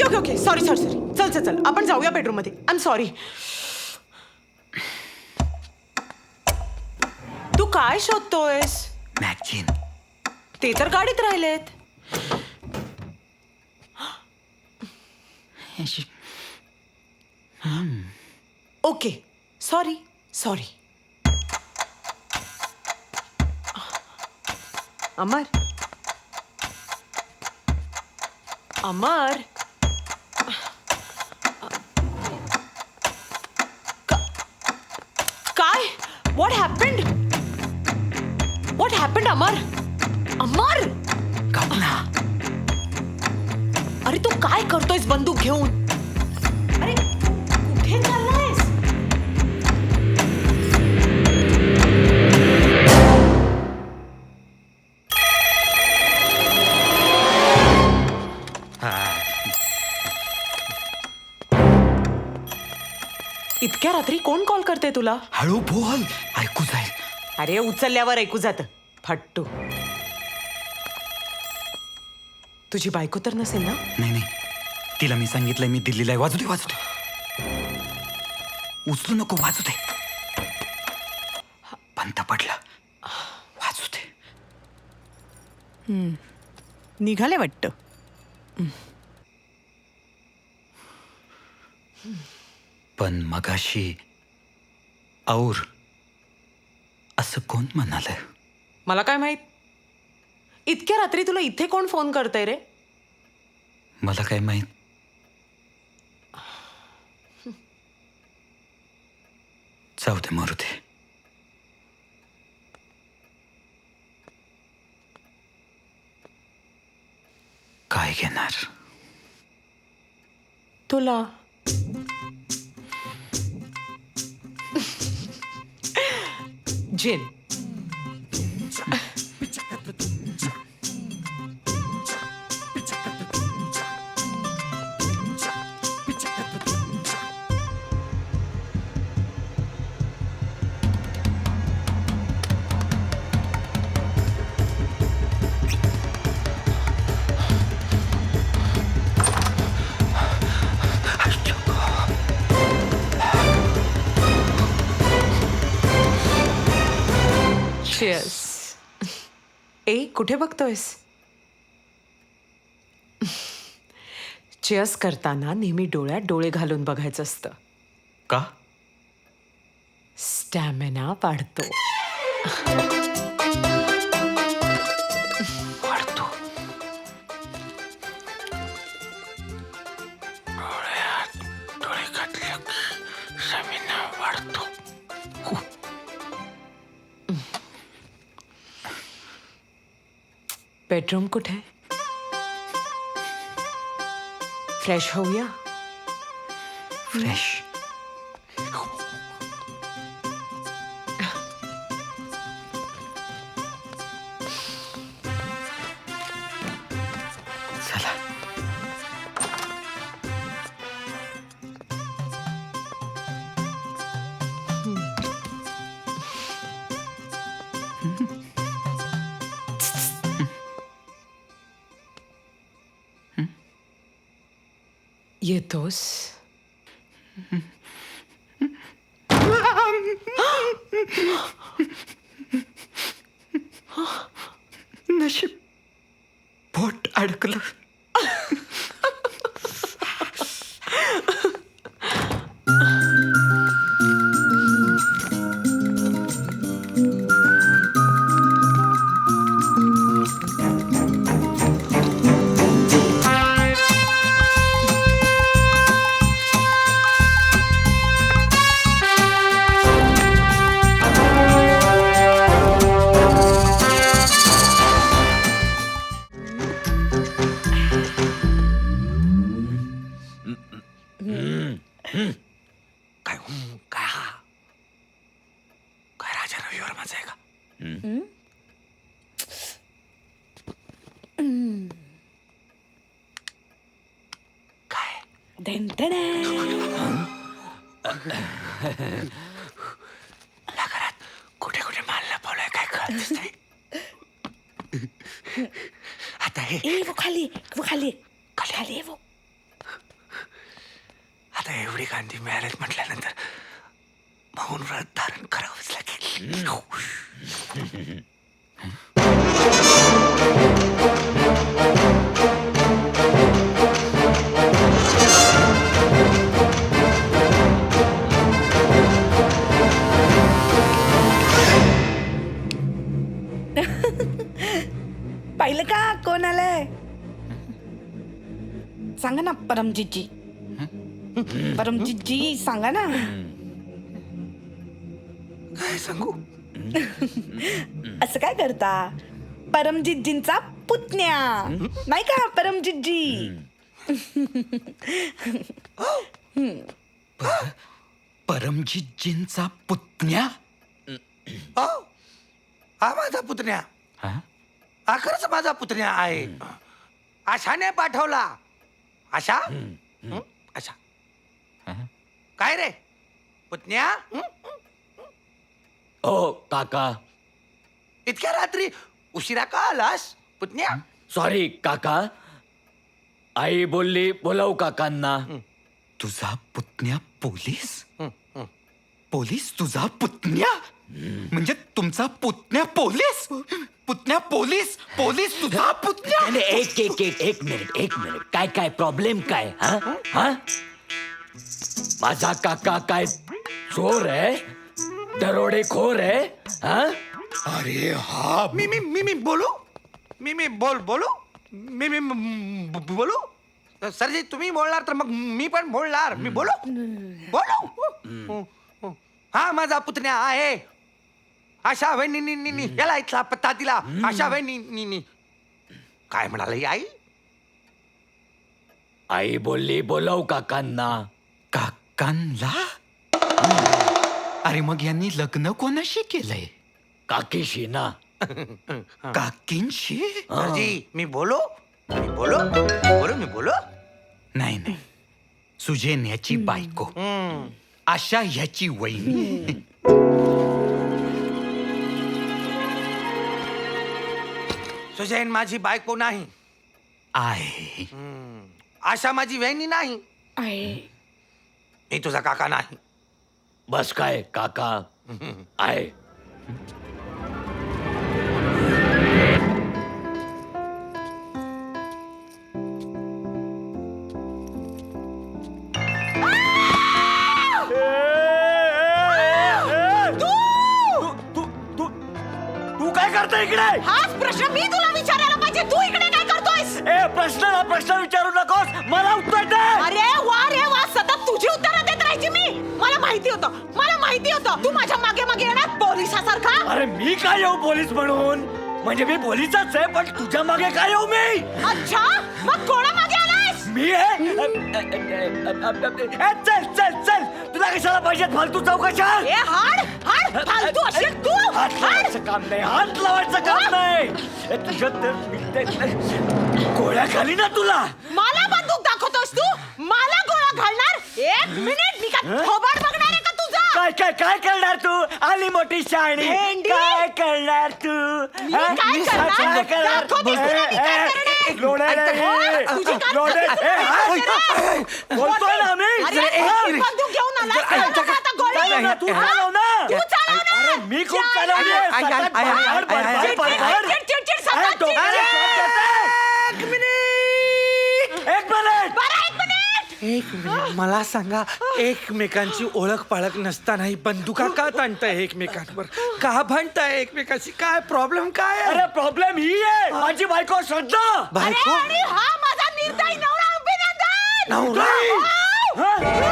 Okay okay okay. Sorry sorry sorry चल चल चल. आपण जाऊया बेडरूममध्ये. आय एम सॉरी तू काय शोधतोयस? मॅगझिन ते तर गाडीत राहिलेत. Okay. Sorry sorry Amar. Amar? What happened what happened Amar Amar Kalpana अरे तू काय करतोयस बंदूक घेऊन? अरे कुठे चाललायस इतक्या रात्री कोण कॉल करते तुला? हळू बोल ऐकू जाईल. अरे उचलल्यावर ऐकू जात. फट्टू. तुझी बायको तर नसेल ना? नाही नाही. तिला मी सांगितलंय मी दिल्लीला आहे. वाजू दे वाजू दे. उचलू नको वाजू दे. पंत पडला. वाजू दे. निघाले वाटतं. पण मगाशी और असं कोण म्हणाल? मला काय माहीत? इतक्या रात्री तुला इथे कोण फोन करतय रे? मला काय माहीत? जाऊ दे मरू दे. काय घेणार? तुला जिन ए कुठे बघतोयस? चेअर्स करताना नेहमी डोळ्यात डोळे घालून बघायचं असतं. का? स्टॅमिना वाढतो. बेडरूम कुठे? फ्रेश होऊया? Fresh Yetos. Наші пот адкалах. काय हं, काय हा? काय राजा रविवर माझा आहे का? काय? या घरात कुठे कुठे माल लपवलाय काय कळतच नाही आता हे. खाली वो खाली. खाली. एवढी गांधी मिळालेत म्हटल्यानंतर मौन व्रत धारण करावंच लागेल. पाहिलं का कोण आलंय? सांगा ना परमजीतजी. परमजीतजी सांगा ना काय सांगू असं काय करता परमजीतजींचा पुतण्या नाही का परमजीतजी परमजीतजींचा पुतण्या हो हा माझा पुतण्या हा खरंच माझा पुतण्या आहे आशाने पाठवला आशा हं? काय रे? पुतण्या? हं? ओ काका. इतक्या रात्री उशिरा का आलास पुतण्या? सॉरी काका. आई बोलली बोलाव काकांना. तुझा पुतण्या पोलीस. पोलीस तुझा पुतण्या? म्हणजे तुमचा पुतण्या पोलीस? पुतण्या पोलीस? पोलीस तुझा पुतण्या? एक एक एक एक मिनिट एक मिनिट. काय काय प्रॉब्लेम काय? हा? हा? माझा काका काय चोर आहे? दरोडेखोर आहे हा? अरे हा. मी मी मी मी बोलू? मी मी बोल बोलू? मी मी बोलू? सरजी तुम्ही बोलणार तर मग मी पण बोलणार. मी बोलू? बोलू? हा माझा पुतण्या आहे. आशा वहिनी याला इथला पत्ता दिला. आशा वहिनी काय म्हणाला आई? आई बोलली बोलव काकांना. काकांना अरे मग यांनी लग्न कोणाशी केलंय? काकीशी ना. काकींशी? सरजी मी बोलू. मी बोलू. बोलू मी बोलू. नाही नाही. सुजेन याची बायको. आशा ह्याची वहिनी सुजैन माझी बायको नाही. आहे. आशा माझी वहिनी नाही. आहे. मी तुझा काका नाही. बस काय काका. आहे. तू काय करता इकडे? हाच प्रश्न मी तुला विचारायला पाहिजे. तू इकडे काय करतोयस? ए प्रश्न ना प्रश्न विचारू नकोस. मला उत्तर दे. अरे वा रे वा. सतत तुझी उत्तरं देत राहायची मी. मला माहिती होतं. मला माहिती होतं. तू माझ्या मागे मागे येणार पोलिसासारखा? अरे मी काय येऊ पोलीस म्हणून? म्हणजे मी पोलिसच आहे पण तुझ्या मागे काय येऊ मी? अच्छा? मग कोणा मागे आलायस मी आहे अ, अ, अ, अ, अ, अ, अ, चल चल चल. तुला कशाला पाहिजे फालतू चौकशा? ए हाड. हाड फालतू असेल तू हात हाड लावायचं काम नाही हात लावायचं काम नाही तुझ्यात तर मी ते- गोळ्या खाली ना तुला मला बंदूक दाखवतोस तू मला गोळा घालणार एक मिनिट मी का थोबाड बघणार आहे का तुझा काय काय काय करणार तू आली मोठी शाणी भेंडी? काय करणार तू मी हा? काय करणार? काय करणार दाखव दिसतं ना मी काय ए, करणार? ए, लोढे रे. तुझी काय लोढे. ताकद ए, आहे? बोलतोय ना मी अरे, हा? बंदूक घेऊन आलास जरा- का? जरा- आता गोळी? काय ना, तू चालव ना तू चालव ना. अरे मी खूप चाल. चालवली आहे. आई, आई, सतत आई, आई, बडबड, आई, बडबड, आई, बडबड. चिड, चिड, चिड, अरे, सतत डोक्याला चिड. शॉट देते. एक मिनिट एक मिनिट बरं, एक मिनिट एक मिनिट मला सांगा एकमेकांची ओळख पाळख नसतानाही बंदुका का ताणताय एकमेकांवर का भांडताय एकमेकांशी काय प्रॉब्लेम काय आहे अरे प्रॉब्लेम ही आहे माझी बायको श्रद्धा अरे बायको आणि हा माझा निर्दयी नवरा अभिनंदन नवरा? हा?